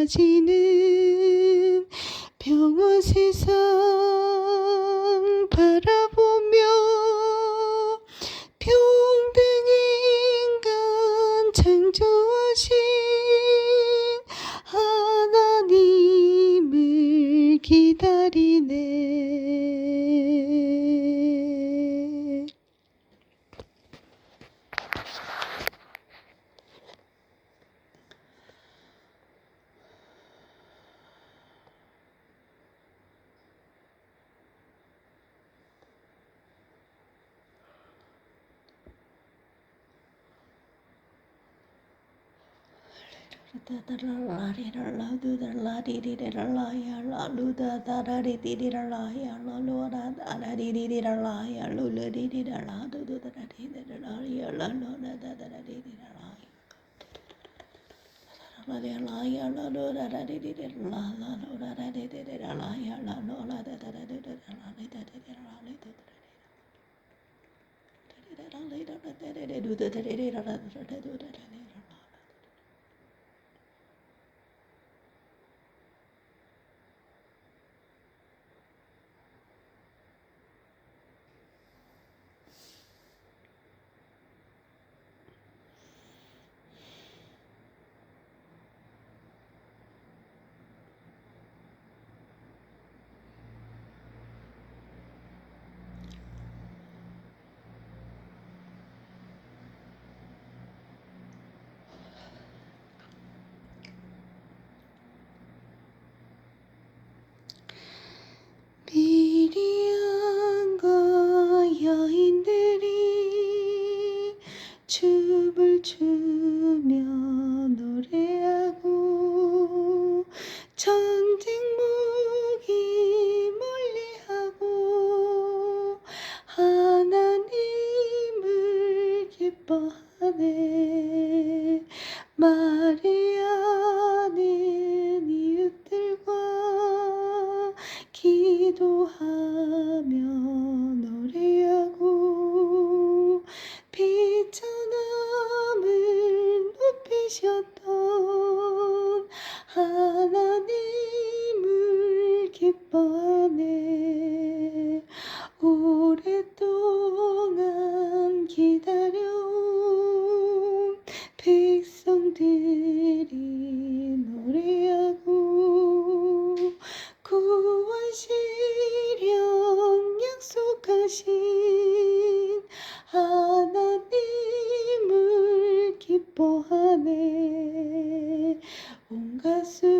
Majhi 哒啦啦滴哒啦嘟哒啦滴滴滴哒啦呀啦噜哒哒哒滴滴滴哒啦呀啦噜哒哒哒滴滴滴哒啦呀噜噜滴滴哒啦嘟嘟哒哒滴滴哒啦呀啦噜哒哒哒滴滴哒啦。啦啦啦呀啦噜哒哒滴滴滴啦啦噜哒哒滴滴滴哒啦呀啦噜啦哒哒哒嘟嘟哒啦滴哒滴滴哒啦滴嘟嘟。滴哒啦滴哒哒滴滴滴嘟嘟哒滴滴哒啦嘟嘟哒滴。 아리아는 이웃들과 기도하며 노래하고 비천함을 높이셨던 하나님을 기뻐하네. 오랫동안 기다려 들이 노래하고 구원 실현 약속하신 하나님을 기뻐하네. 온 가슴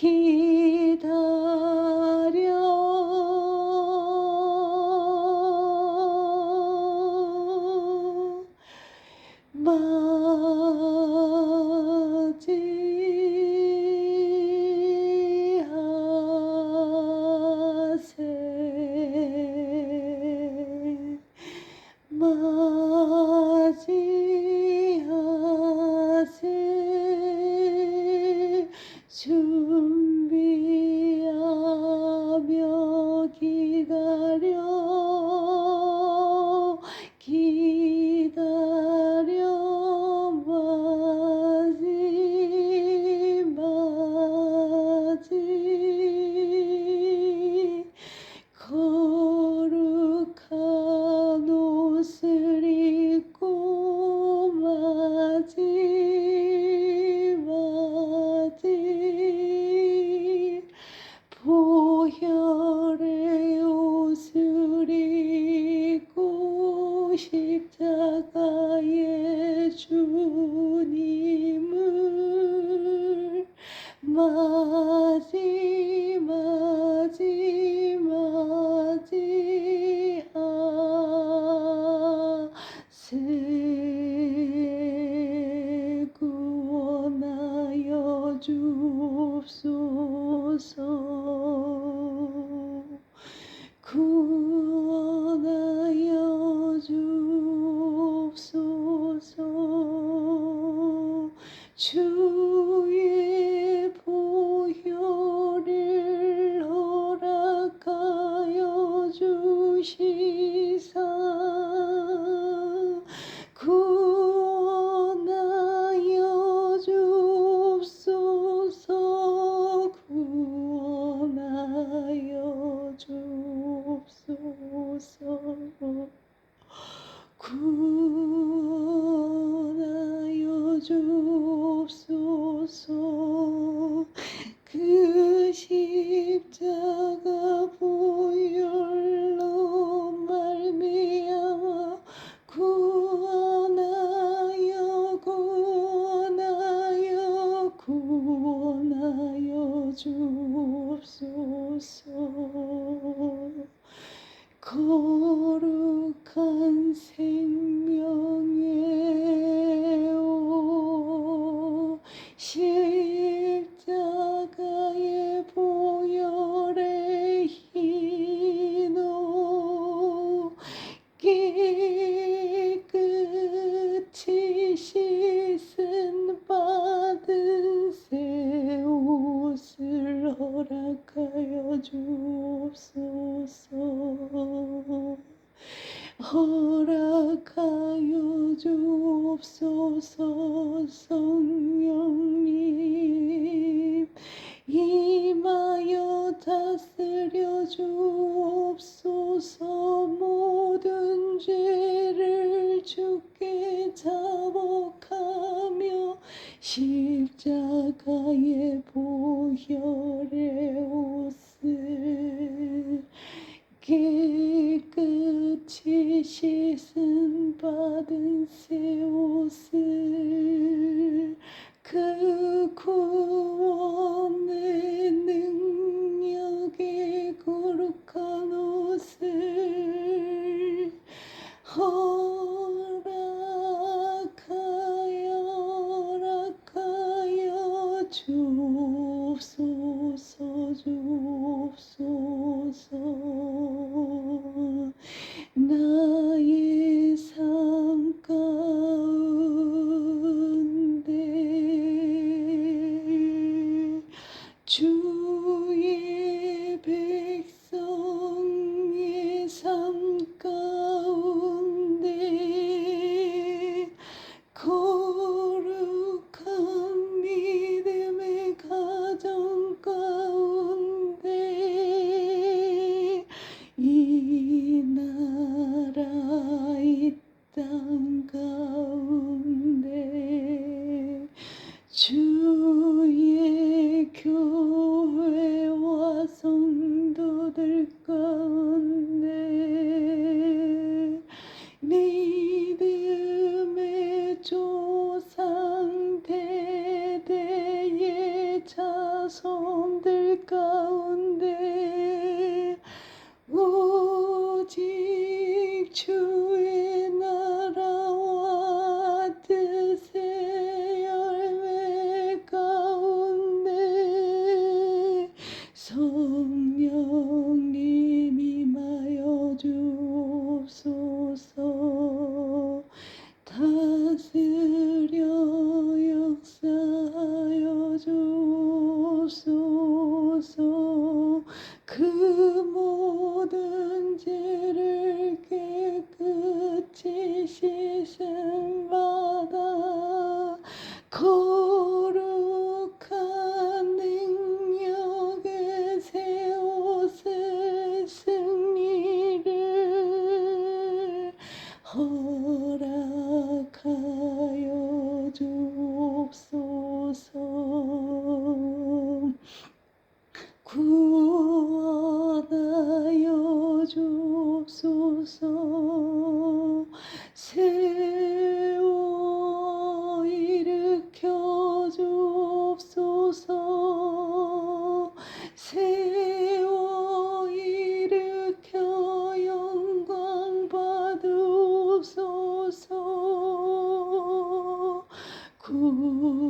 기 구원하여 주. 주옵소서 성령님 임하여 다스려 주옵소서. 모든 죄를 죽게 자복하며 십자가의 보혈의 옷을 깨끗이 씻은 받은 새 doce. true. cool.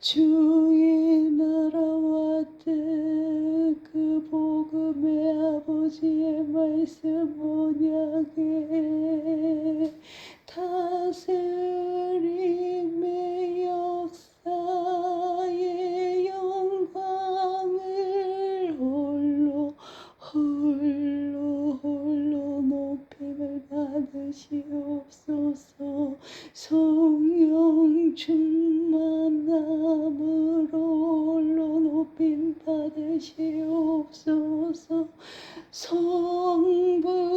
to 성부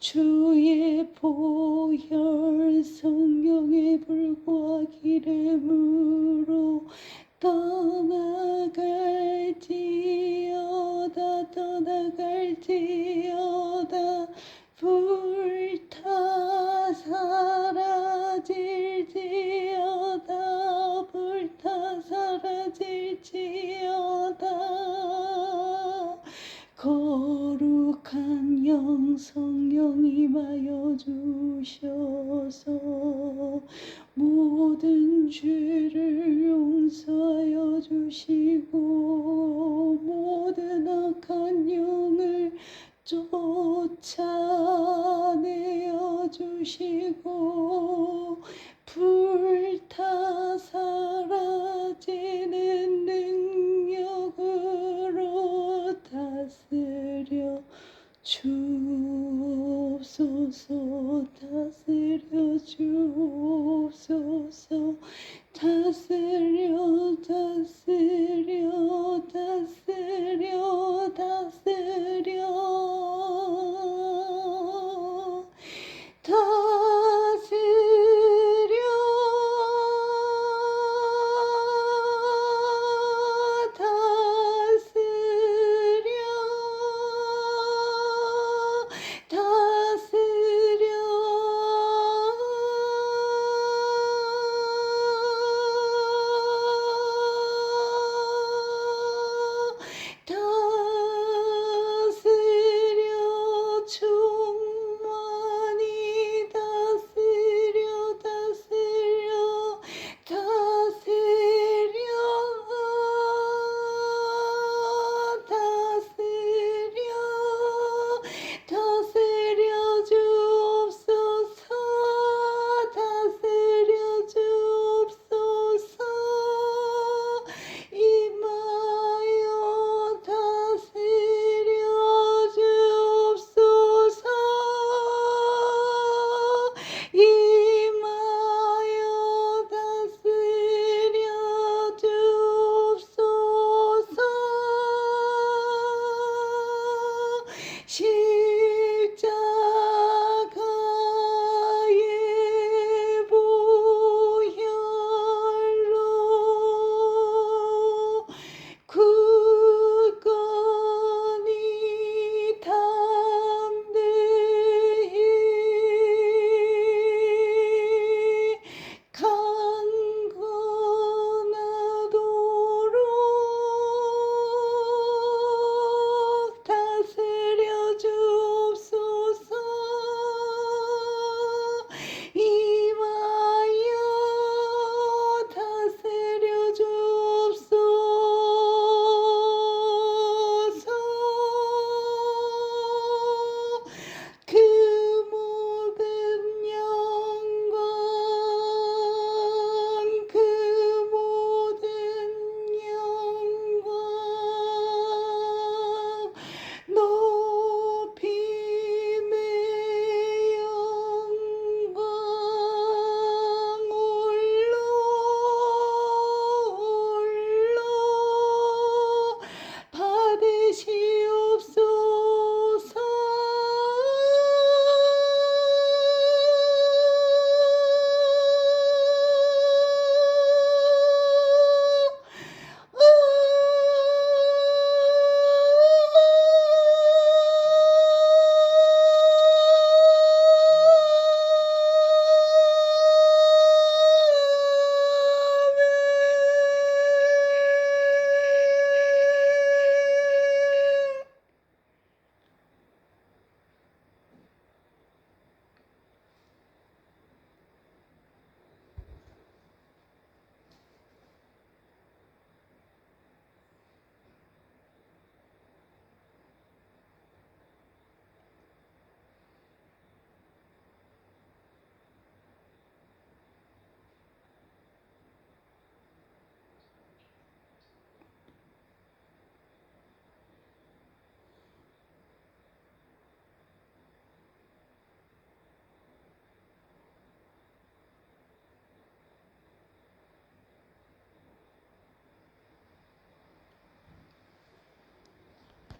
주의 보혈 성령의 불과하기를 쫓아내어 주시고